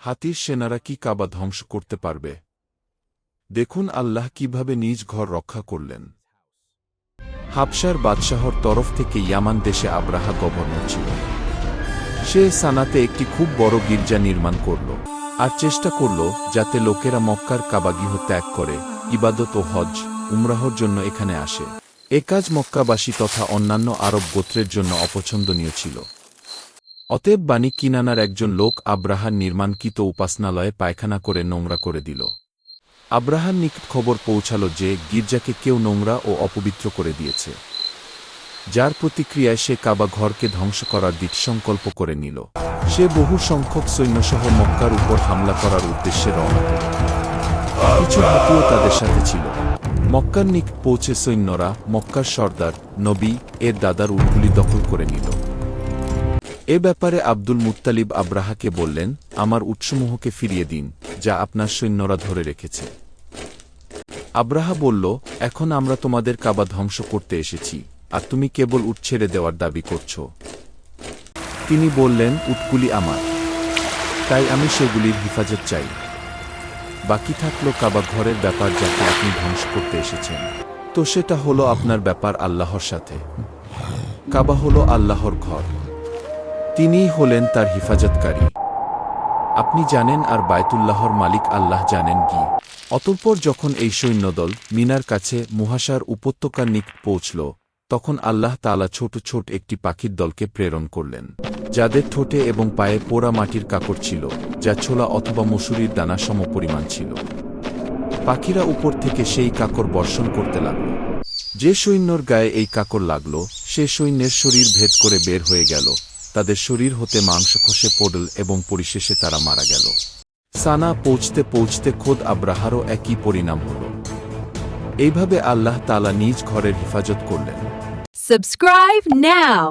হাতির সেনারা কি কাবা ধ্বংস করতে পারবে? দেখুন আল্লাহ কীভাবে নিজ ঘর রক্ষা করলেন। হাবসার বাদশাহর তরফ থেকে ইয়ামান দেশে আব্রাহা গভর্নর ছিল। সে সানাতে একটি খুব বড় গির্জা নির্মাণ করল আর চেষ্টা করল যাতে লোকেরা মক্কার কাবাগৃহ ত্যাগ করে, ইবাদত ও হজ, উমরাহর জন্য এখানে আসে। এ কাজ মক্কাবাসী তথা অন্যান্য আরব গোত্রের জন্য অপছন্দনীয় ছিল। অতএব বাণী কিনানার একজন লোক আব্রাহার নির্মাণকৃত উপাসনালয়ে পায়খানা করে নোংরা করে দিল। আব্রাহার নিকট খবর পৌঁছাল যে গির্জাকে কেউ নোংরা ও অপবিত্র করে দিয়েছে। যার প্রতিক্রিয়ায় সে কাবা ঘরকে ধ্বংস করার দিক সংকল্প করে নিল। সে বহু সংখ্যক সৈন্যসহ মক্কার উপর হামলা করার উদ্দেশ্যে রওনা কিছু হাতিও তাদের সাথে ছিল। মক্কার নিক পৌঁছে সৈন্যরা মক্কার সর্দার, নবী, এর দাদার উটগুলি দখল করে নিল। এ ব্যাপারে আব্দুল মুত্তালিব আব্রাহাকে বললেন, আমার উৎসমূহকে ফিরিয়ে দিন, যা আপনার সৈন্যরা ধরে রেখেছে। আব্রাহা বলল, এখন আমরা তোমাদের কাবা ধ্বংস করতে এসেছি, আর তুমি কেবল উট ছেড়ে দেওয়ার দাবি করছ। তিনি বললেন, উটগুলি আমার, তাই আমি সেগুলির হেফাজত চাই। বাকি থাকল কাবা ঘরের ব্যাপার যাকে আপনি ধ্বংস করতে এসেছেন। তো সেটা হলো আপনার ব্যাপার আল্লাহর সাথে। কাবা হলো আল্লাহর ঘর। তিনিই হলেন তার হিফাজতকারী। আপনি জানেন আর বায়তুল্লাহর মালিক আল্লাহ জানেন কি। অতঃপর যখন এই সৈন্যদল মিনার কাছে মুহাসার উপত্যকার নিকট পৌঁছল, তখন আল্লাহ তালা ছোট ছোট একটি পাখির দলকে প্রেরণ করলেন, যাদের ঠোঁটে এবং পায়ে পোড়া মাটির কাকড় ছিল, যা ছোলা অথবা মসুরির দানা সমপরিমাণ ছিল। পাখিরা উপর থেকে সেই কাকড় বর্ষণ করতে লাগল। যে সৈন্যর গায়ে এই কাকড় লাগল, সে সৈন্যের শরীর ভেদ করে বের হয়ে গেল তাদের শরীর হতে মাংস খসে পড়ল এবং পরিশেষে তারা মারা গেল। সানা পৌঁছতে পৌঁছতে খোদ আব্রাহারও একই পরিণাম হল। এইভাবে আল্লাহ তালা নিজ ঘরের হেফাজত করলেন। Subscribe now!